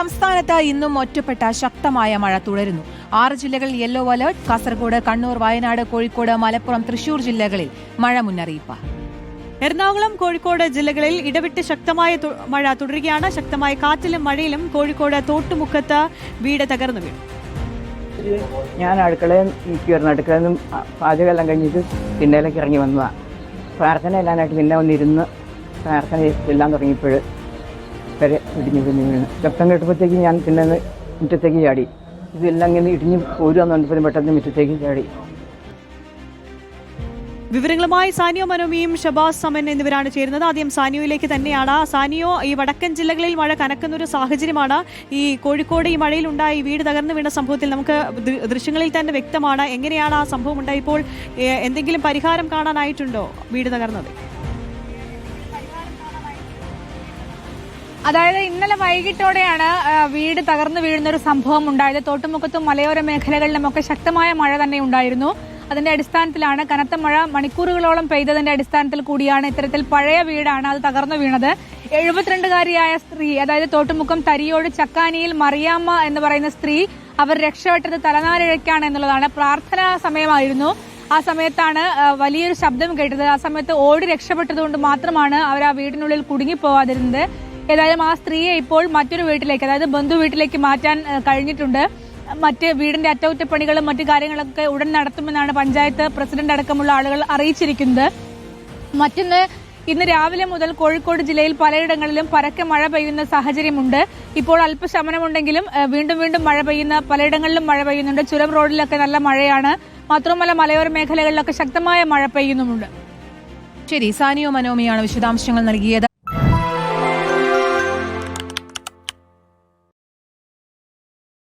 സംസ്ഥാനത്ത് ഇന്നും ഒറ്റപ്പെട്ട ശക്തമായ മഴ തുടരുന്നു. ആറ് ജില്ലകളിൽ യെല്ലോ അലർട്ട് കാസർഗോഡ് കണ്ണൂർ വയനാട് കോഴിക്കോട് മലപ്പുറം തൃശൂർ ജില്ലകളിൽ മഴ മുന്നറിയിപ്പ്. എറണാകുളം കോഴിക്കോട് ജില്ലകളിൽ ഇടവിട്ട് ശക്തമായ മഴ തുടരുകയാണ്. ശക്തമായ കാറ്റിലും മഴയിലും കോഴിക്കോട് തോട്ടുമുക്കത്ത് വീട് തകർന്നു വീണു. ഞാൻ അടുക്കളയിൽ നിൽക്കുമായിരുന്നു അടുക്കളയിൽ നിന്നും പാചകമെല്ലാം കഴിഞ്ഞിട്ട് തിണ്ണയിലേക്ക് ഇറങ്ങി വന്നതാണ് പ്രാർത്ഥന എല്ലാനായിട്ട് പിന്നെ വന്നിരുന്ന് പ്രാർത്ഥന എല്ലാം തുടങ്ങിയപ്പോൾ വരെ ഇടിഞ്ഞു പിന്നെ വീണ്. ശബ്ദം കേട്ടപ്പോഴത്തേക്ക് ഞാൻ പിന്നെ മുറ്റത്തേക്ക് ചാടി. ഇതെല്ലാം ഇങ്ങനെ ഇടിഞ്ഞ് പോരുമെന്ന് പറഞ്ഞപ്പോൾ പെട്ടെന്ന് മുറ്റത്തേക്ക് ചാടി. വിവരങ്ങളുമായി സാനിയോ മനോമിയും ഷബാസ് സമൻ എന്നിവരാണ് ചേരുന്നത്. ആദ്യം സാനിയോയിലേക്ക് തന്നെയാണ്. സാനിയോ ഈ വടക്കൻ ജില്ലകളിൽ മഴ കനക്കുന്ന ഒരു സാഹചര്യമാണ്. ഈ കോഴിക്കോട് ഈ മഴയിൽ ഉണ്ടായി വീട് തകർന്നു വീണ സംഭവത്തിൽ നമുക്ക് ദൃശ്യങ്ങളിൽ തന്നെ വ്യക്തമാണ്. എങ്ങനെയാണ് ആ സംഭവം ഉണ്ടായപ്പോൾ എന്തെങ്കിലും പരിഹാരം കാണാനായിട്ടുണ്ടോ വീട് തകർന്നത്? അതായത് ഇന്നലെ വൈകിട്ടോടെയാണ് വീട് തകർന്നു വീഴുന്ന ഒരു സംഭവം ഉണ്ടായത്. തോട്ടുമുക്കത്തും മലയോര മേഖലകളിലുമൊക്കെ ശക്തമായ മഴ തന്നെ ഉണ്ടായിരുന്നു. അതിന്റെ അടിസ്ഥാനത്തിലാണ് കനത്ത മഴ മണിക്കൂറുകളോളം പെയ്തതിന്റെ അടിസ്ഥാനത്തിൽ കൂടിയാണ് ഇത്തരത്തിൽ പഴയ വീടാണ് അത് തകർന്നു വീണത്. എഴുപത്തിരണ്ടുകാരിയായ സ്ത്രീ അതായത് തോട്ടുമുക്കം തരിയോട് ചക്കാനിയിൽ മറിയാമ്മ എന്ന് പറയുന്ന സ്ത്രീ അവർ രക്ഷപ്പെട്ടത് തലനാരിഴയ്ക്കാണ് എന്നുള്ളതാണ്. പ്രാർത്ഥനാ സമയമായിരുന്നു. ആ സമയത്താണ് വലിയൊരു ശബ്ദം കേട്ടത്. ആ സമയത്ത് ഓടി രക്ഷപ്പെട്ടതുകൊണ്ട് മാത്രമാണ് അവർ ആ വീടിനുള്ളിൽ കുടുങ്ങിപ്പോവാതിരുന്നത്. ഏതായാലും ആ സ്ത്രീയെ ഇപ്പോൾ മറ്റൊരു വീട്ടിലേക്ക് അതായത് ബന്ധു വീട്ടിലേക്ക് മാറ്റാൻ കഴിഞ്ഞിട്ടുണ്ട്. മറ്റ് വീടിന്റെ അറ്റകുറ്റപ്പണികളും മറ്റു കാര്യങ്ങളൊക്കെ ഉടൻ നടത്തുമെന്നാണ് പഞ്ചായത്ത് പ്രസിഡന്റ് അടക്കമുള്ള ആളുകൾ അറിയിച്ചിരിക്കുന്നത്. മറ്റൊന്ന് ഇന്ന് രാവിലെ മുതൽ കോഴിക്കോട് ജില്ലയിൽ പലയിടങ്ങളിലും പരക്കെ മഴ പെയ്യുന്ന സാഹചര്യമുണ്ട്. ഇപ്പോൾ അല്പശമനമുണ്ടെങ്കിലും വീണ്ടും വീണ്ടും മഴ പെയ്യുന്ന പലയിടങ്ങളിലും മഴ പെയ്യുന്നുണ്ട്. ചുരം റോഡിലൊക്കെ നല്ല മഴയാണ്. മാത്രമല്ല മലയോര മേഖലകളിലൊക്കെ ശക്തമായ മഴ പെയ്യുന്നുമുണ്ട്. ശരി സാനിയോ മനോമിയാണ് വിശദാംശങ്ങൾ നൽകിയത്.